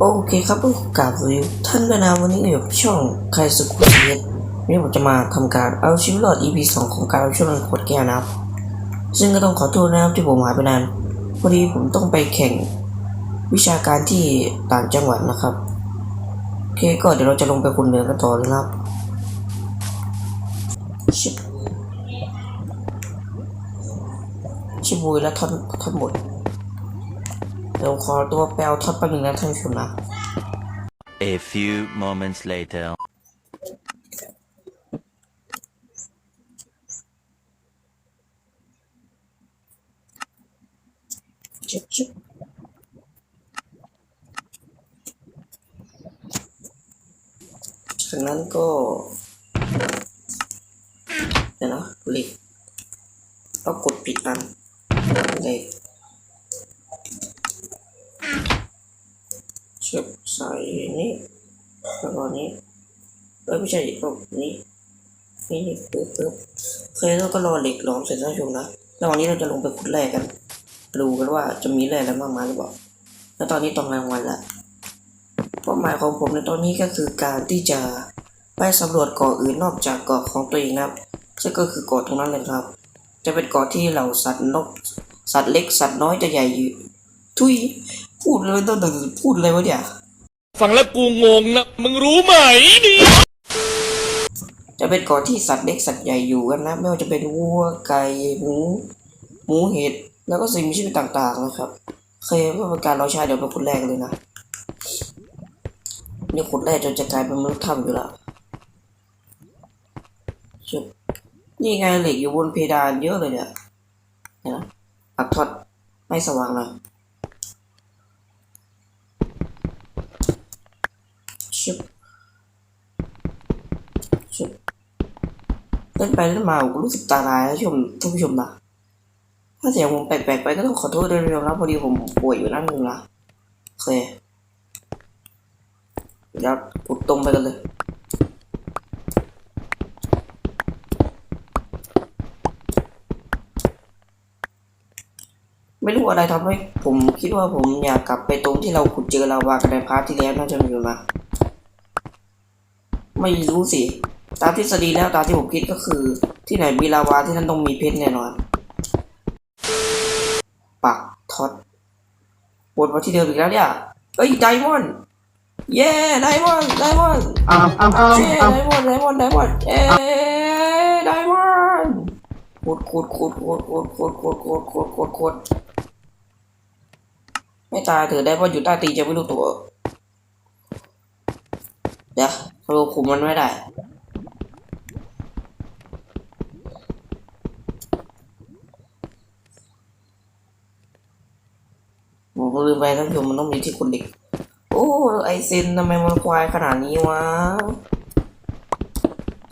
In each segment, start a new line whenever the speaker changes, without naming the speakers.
โอเคครับผู้กราบสวัสดีท่านด้วยนะวันนี้อยู่ช่องใครสุขุชีวิตวันนี้ผมจะมาทำการเอาชีวิตรอด EP 2ของการเอาช่วงขวดแก้วนะครับ ซึ่งก็ต้องขอโทษนะครับที่ผมหายไปนานพอดีผมต้องไปแข่งวิชาการที่ต่างจังหวัดนะครับโอเคก็เดี๋ยวเราจะลงไปคุณเดินกันต่อเลยครับชิบชิบุยและท่อนท่อนหมด เดี๋ยวขอตัวไปเอาท็อปแป๊บนึงนะท่านผู้ชมนะ
A few moments later.
ชิบชิบจากนั้นก็เดี๋ยวนะเหล็กก็กดปิดอันเหล็ กเชือบใส่นี่แล้วก็นี้เอ้ยไม่ใช่ตรงนี้นี่นี่ปึ๊บปึ๊บเคแล้วก็รอเหล็กหลอมเสร็จแล้วชมนะระหว่างนี้เราจะลงไปขุดแร่กันดูกันว่าจะมีแร่อะไรมากมายหรือเปล่าแล้วตอนนี้ตอนกลางวันละเป้าหมายของผมในตอนนี้ก็คือการที่จะไปสำรวจเกาะอื่นนอกจากเกาะของตัวเองนะครับซึ่งก็คือเกาะตรงนั้นเลยครับ จะเป็นเกาะที่เหล่าสัตว์นก สัตว์เล็กสัตว์น้อยจะใหญ่อยู่ทุย พูดเลยต้องพูดเลยวะเนี่ย
ฟังแล้วกูงงนะ มึงรู้ไหมนี่
จะเป็นเกาะที่สัตว์เล็กสัตว์ใหญ่อยู่กันนะ ไม่ว่าจะเป็นวัวไก่หมูหมูเห็ดแล้วก็สิ่งมีชีวิตต่างๆนะครับ เคยเพื่อเป็นการเราใช้เดี๋ยวไปขุดแรกเลยนะนี่ขุดแรกจนจะกลายเป็นมนุษย์ถ้ำอยู่และชุบนี่ไงเหล็กอยู่บนเพดานเยอะเลยเนี่ยเห็นไหมปักทอดไม่สว่างเลย ชุบชุดเล่นไปเล่นมาผมรู้สึกตาลายนะชมท่านผู้ชมนะถ้าเสียงผมแปลกๆไปก็ต้องขอโทษด้วยนะครับพอดีผมป่วยอยู่นั่นนึงนะโอเคเดี๋ยวปุดตรงไปกันเลยไม่รู้อะไรทำให้ผมคิดว่าผมอยากกลับไปตรงที่เราขุดเจอลาวากันในพาร์ทที่แล้วน่าจะมีอยู่นะ ไม่รู้สิ ตามทฤษฎีแล้วตามที่ผมคิดก็คือ ที่ไหนมีลาวาที่นั่นต้องมีเพชรแน่นอน ปักท็อตวนมาที่เดิมอีกแล้วเนี่ยเอ้ยไดมอนด์เย้ไดมอนด์ไดมอนด์
อ้าวอ้าวอ้าว
เย้
อ้าว
ไดมอนด์ไดมอนด์ไดมอนด์เย้ไดมอนด์ขุดขุดขุดขุดขุดขุดขุดขุดขุดขุดขุดไม่ตายเถอะไดมอนด์อยู่ใต้ตีนจะไม่รู้ตัวเดี๋ยว เราคุมมันไม่ได้ผมก็ลืมไปท่านผู้ชมมันต้องมีที่คุณเด็ก โอ้ ไอเซนทำไมมันควายขนาดนี้วะ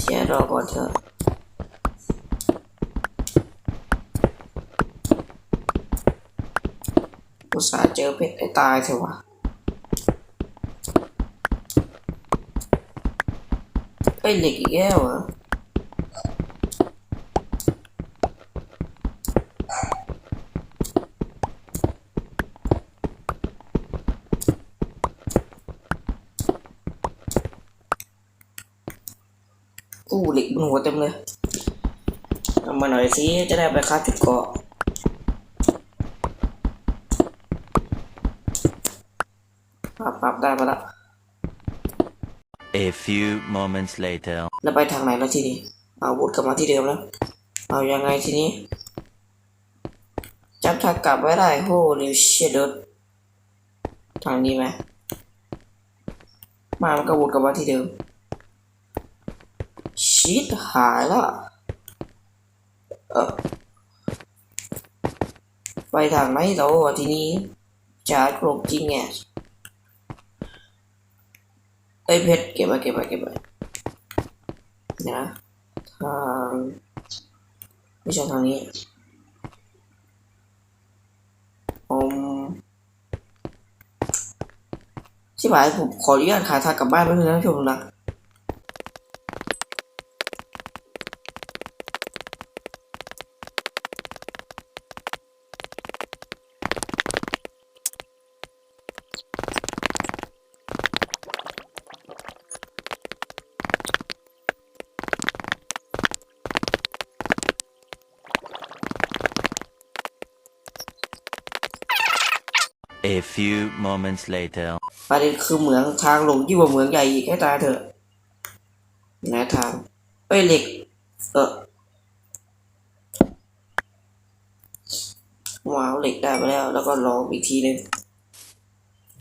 เชียร์รอก่อนเถอะอุตส่าห์เจอเพชรไอ้ตายเถอะวะ ไอ้เหล็กอีกแล้วเหรออู้เหล็กบนหัวเต็มเลยเอามาหน่อยสิจะได้ไปค้าจุดเกาะปรับปรับได้ปะละ
A few moments later.
แล้วไปทางไหนแล้วทีนี้เอาวุธกลับมาที่เดิมแล้ว เอายังไงทีนี้จำทางกลับไว้ได้โหเลวเชดดทางนี้ไหมมามันก็วุธกลับมาที่เดิม ชิดหายละเออไปทางไหนต่อวะทีนี้จ่ากรบจริงไง ไอ้ยเพชรเก็บไว้เก็บไว้เก็บไว้นะทางไม่ใช่ทางนี้อมที่หายผมขออนุญาตขายทางกลับบ้านไปบนึงนะท่อนผู้ชมนะ
A few moments later.
ประเด็นคือเหมืองทางลงยิ่งกว่าเหมืองใหญ่อีกให้ตายเถอะไหนทางเอ้ยเหล็ก เออว้าวเหล็กได้มาแล้ว แล้วก็ลองอีกทีหนึง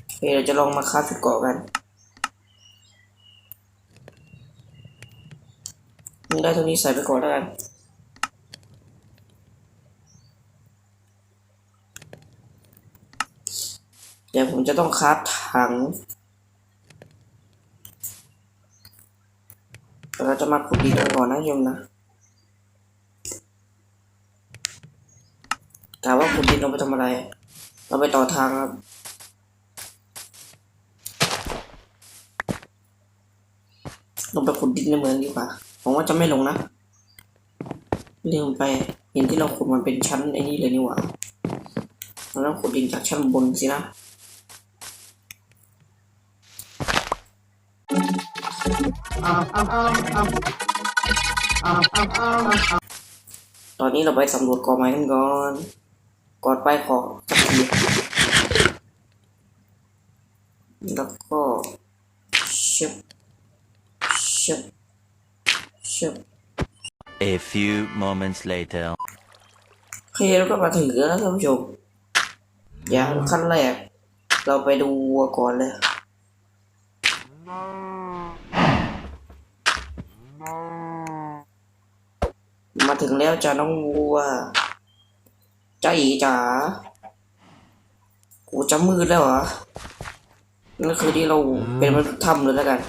โอเคเราจะลองมาคัดชุดเกาะกันมึงได้เท่านี้ใส่ไปก่อนแล้วกัน เดี๋ยวผมจะต้องคัดถังเราจะมาขุดดินกันก่อนนะโยมนะถามว่าขุดดินเราไปทำอะไร เราไปต่อทางครับลงไปขุดดินในเมืองดีกว่าผมว่าจะไม่ลงนะลืมไปเห็นที่เราขุดมันเป็นชั้นไอ้นี่เลยนี่หว่าเราต้องขุดดินจากชั้นบนสินะ ตอนนี้เราไปสำรวจกอไม้กันก่อน ก่อนไปขอสักทีแล้วก็ชึบชึบชึบ
A few moments later.
โอเคแล้วก็มาถึงแล้วนะท่านผู้ชมอย่างขั้นแรก เราไปดูวัวก่อนเลย มาถึงแล้วจ้าน้องวัวจ้าอีจ๋ากูจะมืดแล้วเหรอนั่นคือที่เราเป็นมนุษย์ถ้ำเลยแล้วกัน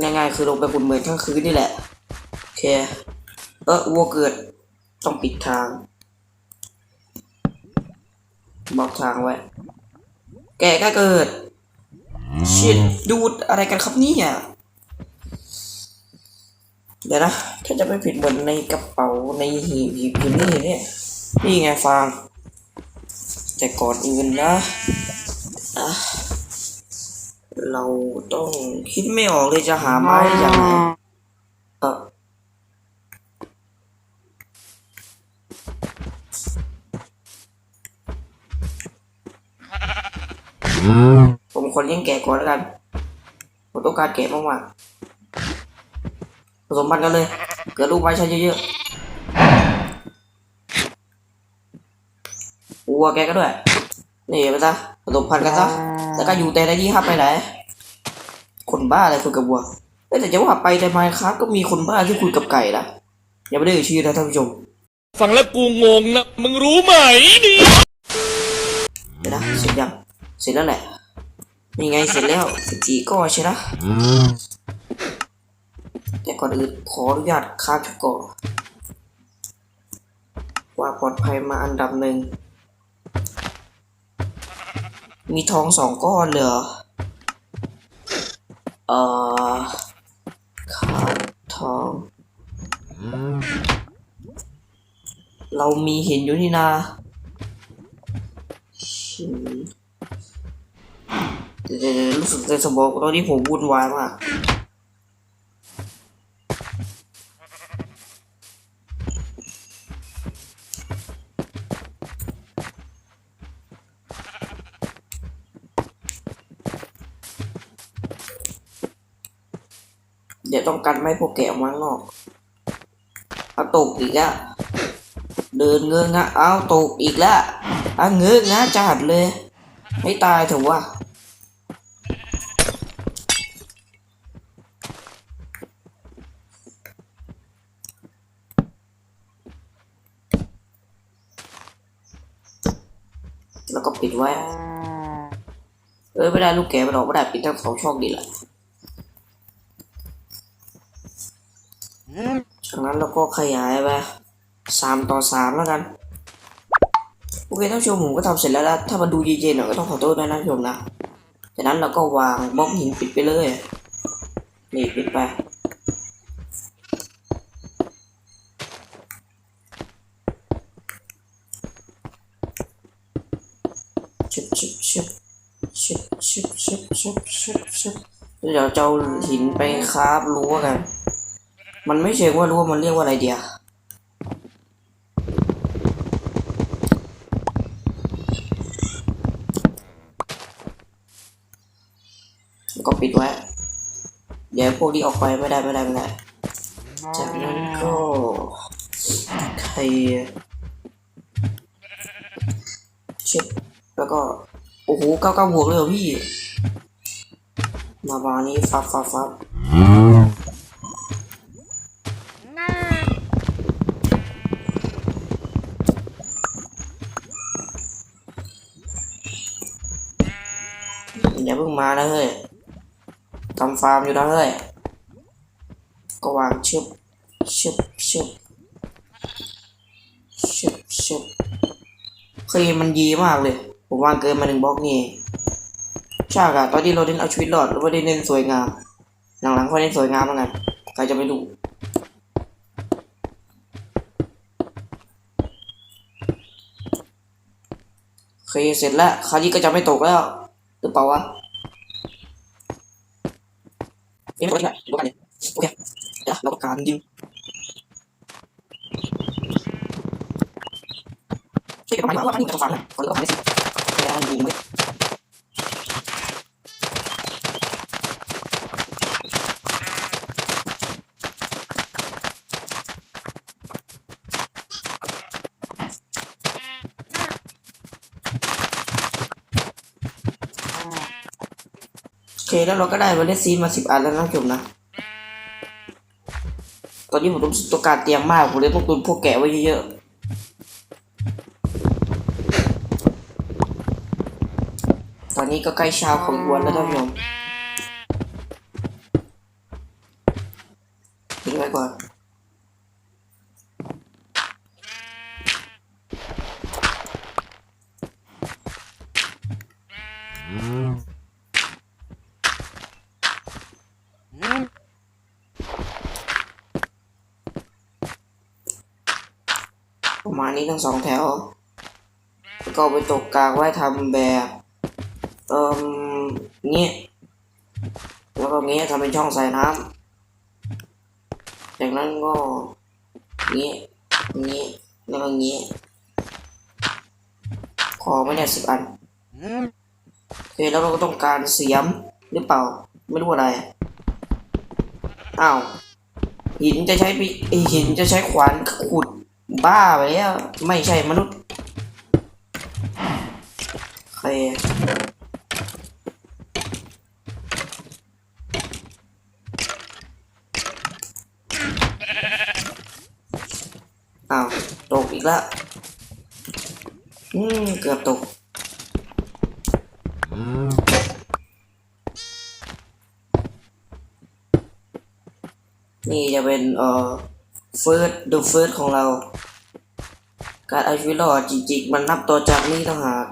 ง่ายๆคือลงไปบนเมืองทั้งคืนนี่แหละ โอเค เออวัวเกิด ต้องปิดทางบอกทางไว้ แกก็เกิด ชิดดูดอะไรกันครับเนี่ย เดี๋ยวนะถ้าจะไม่ผิดเหมือนในกระเป๋าในหีบหีบอยู่นี่เนี่ยนี่ไงฟางแต่ก่อนอื่นนะอะเราต้องคิดไม่ออกเลยจะหาไม้จากไหนเออผมคนเลี้ยงแกะก่อนแล้วกันผมต้องการแกะมากๆผ สมพันธุ์กันเลย เกิดลูกไม้ใช้เยอะๆวัวแกก็ด้วย นี่ไปซะผสมพันธุ์กันซะแล้วก็อยู่แต่ในที่ห้ามไปไหน คนบ้าอะไรคุยกับวัวเอ้ยแต่จะว่าไปในไมค์ครับก็มีคนบ้าที่คุยกับไก่นะอย่าไม่ได้เอ่ยชื่อนะท่านผู้ชม
ฟังแล้วกูงงนะมึงรู้ไหมนี่
เดี๋ยวนะเสร็จยังเสร็จแล้วแหละนี่ไงเสร็จแล้วสิบสี่ก้อนใช่นะแต่ ก่อนอื่นขออนุญาตค้าบก่อนว่าปลอดภัยมาอันดับหนึ่ง มีทองสองก้อนเหรอเอ่อขาดทอง เรามีเห็นอยู่นี่นาหินเดี๋ยวรู้สึกในสมองตอนนี้ผมวุ่นวายมาก ต้องกันไม่พวกแกออกมาข้างนอกเอาตกอีกแล้วเดินเงื้องะเอาตกอีกแล้วเอาเงื้องะจัดเลย ไม่ตายเถอะวะแล้วก็ปิดไว้ เออไม่ได้ลูกแกมันออกไม่ได้ปิดทั้งสองช่องดีแหละ จากนั้นเราก็ขยายไปสามต่อสามแล้วกัน โอเคท่านผู้ชมผมก็ทำเสร็จแล้วนะถ้ามันดูเย็นๆหน่อยก็ต้องขอโทษด้วยนะท่านผู้ชมนะจากนั้นเราก็วางบล็อกหินปิดไปเลยนี่ปิดไปชึบชึบชึบชึบชึบชึบชึบชึบเดี๋ยวจะเอาหินไปคราบรั้วกัน มันไม่เชิงว่ารู้มันเรียกว่าอะไรเดียวก็ปิดไว้ เดี๋ยวพวกนี้ออกไปไม่ได้ไม่ได้ไม่ได้ จากนั้นก็ใครช็ดแล้วก็ โอ้โหเก้าเก้าบวกเลยเหพี่ มาบานี้ฟับฟับฟับ มานะเฮ้ยทำฟาร์มอยู่นะเฮ้ย ก็วางชึบชึบชึบชึบชึบเคยมันดีมากเลย ผมวางเกินมาหนึ่งบล็อกนี่ใช่อะตอนที่เราเน้นเอาชีวิตรอดเราไม่ได้เน้นสวยงาม หลังๆค่อยเน้นสวยงามแล้วกันใครจะไม่รู้โอเคเสร็จแล้ว คราวนี้ก็จะไม่ตกแล้ว หรือเปล่าวะ เอ้ยไม่ตกแล้วดูกันดิโอเคเดี๋ยวเราต้องการยิงช่วยกันประมาณว่านี่จะฟังนะก่อนเราทำได้สิเวลายิงเลยโอเค แล้วเราก็ได้มาเลซีนมาสิบอันแล้วนะจบนะ ตอนนี้ผมต้องต้องการเตียงมาก ผมเลยต้องตุนพวกแกะไว้เยอะๆ ตอนนี้ก็ใกล้เช้าของวันแล้วท่านผู้ชมทิ้งไว้ก่อน ประมาณ นี้ทั้งสองแถว ก็ไปตกกลางไว้ทำแบบเอ่มเงี้ยแล้วก็เงี้ยทำเป็นช่องใส่น้ำจากนั้นก็เงี้ยเงี้ยแล้วก็เงี้ยขอไม่ได้สิบอันโอเคแล้วเราก็ต้องการเสียมหรือเปล่า ไม่รู้อะไรอ้าวหินจะใช้หินจะใช้ขวานขุด บ้าไปแล้วไม่ใช่มนุษย์ใครอ้าวตกอีกแล้วอืมเกือบตกนี่จะเป็นเอ่อ ฟิร์สเดอะเฟิร์สของเรา การเอาชีวิตรอดจริงๆ มันนับตัวจากนี้ต่างหาก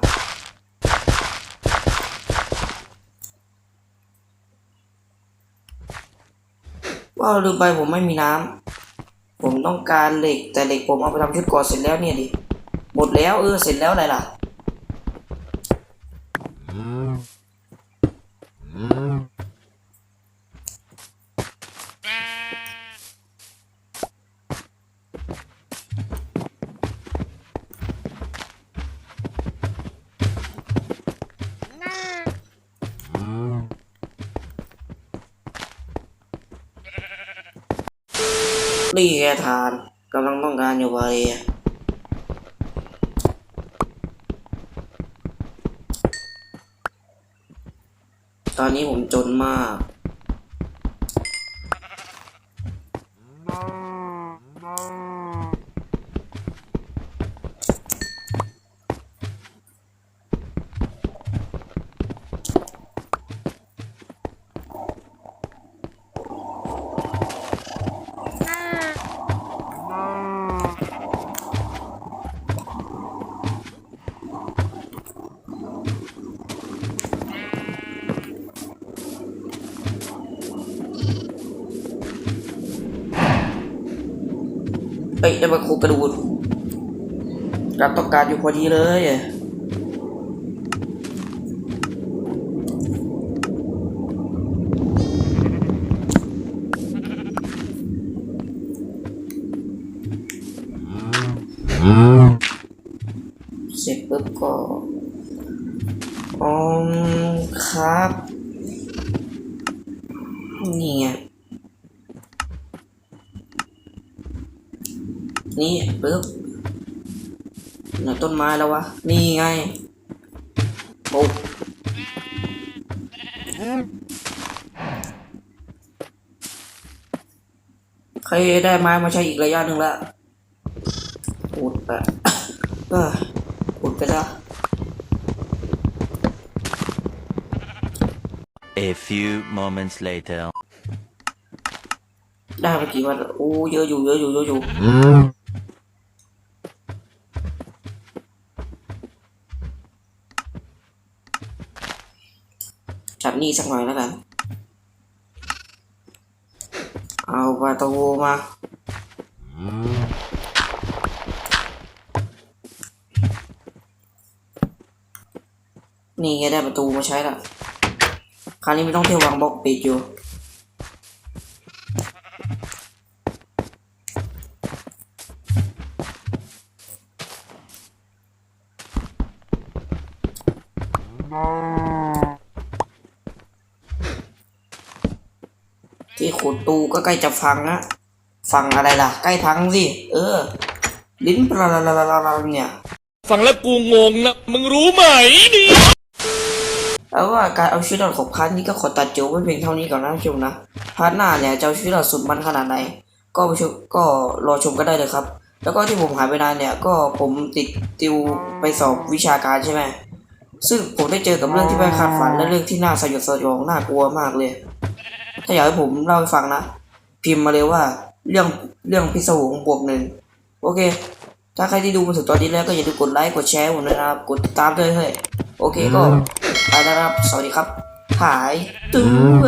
ว่าลืมไปผมไม่มีน้ำผมต้องการเหล็กแต่เหล็กผมเอาไปทำชุดก่อเสร็จแล้วเนี่ยดิหมดแล้วเออเสร็จแล้วอะไรล่ะ นี่แกทานกำลังต้องการอยู่พอดีตอนนี้ผมจนมาก เอ้ยได้มาครงกระดูกรับต้องการอยู่พอดีเลยเสร็จปุ๊บก็อืมครับ นี่ไง นี่ปึ๊บไหนต้นไม้แล้ววะ นี่ไงโอ้ใครได้ไม้มาใช้อีกระยะหนึ่งละอุดไปเอออุดไปแล้ว
A few moments later.
ได้มากี่วันโอ้เยอะอยู่เยอะอยู่เยอะอยู่ นี่สักหน่อยแล้วกัน เอาปลาตูมานี่ไงได้ประตูมาใช้ละคราวนี้ไม่ต้องเที่ยววางบล็อกปิดอยู่ ที่ขุดตูก็ใกล้จะฟังนะฟังอะไรล่ะ ใกล้พังสิ เออ ลิ้นปลาลาลาลาลาเนี่ย
ฟังแล้วกูงงนะ มึงรู้ไหมนี่
แล้วว่าการเอาชีวิตรอดของพาร์ทนี้ก็ขอตัดจบไว้เพียงเท่านี้ก่อนนะชมนะพาร์ทหน้าเนี่ยจะเอาชีวิตรอดสุดมันขนาดไหน ก็ไปชมก็รอชมกันได้เลยครับ แล้วก็ที่ผมหายไปนานเนี่ย ก็ผมติดติวไปสอบวิชาการใช่ไหมซึ่งผมได้เจอกับเรื่องที่ไม่คาดฝันและเรื่องที่น่าสยดสยองน่ากลัวมากเลย ถ้าอยากให้ผมเล่าให้ฟังนะ พิมพ์มาเลยว่า เรื่องเรื่องพิศวงบวกหนึ่งโอเค ถ้าใครที่ดูมาถึงตอนนี้แล้วก็อย่าลืมกดไลค์กดแชร์ผมด้วยนะครับ กดติดตามด้วยเฮ้ยโอเคก็ไปแล้วนะครับ สวัสดีครับ หายตัว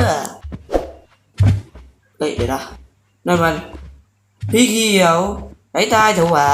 เฮ้ยเดี๋ยวนะนั่นมัน พี่เขียวไหนตายเถอะหวะ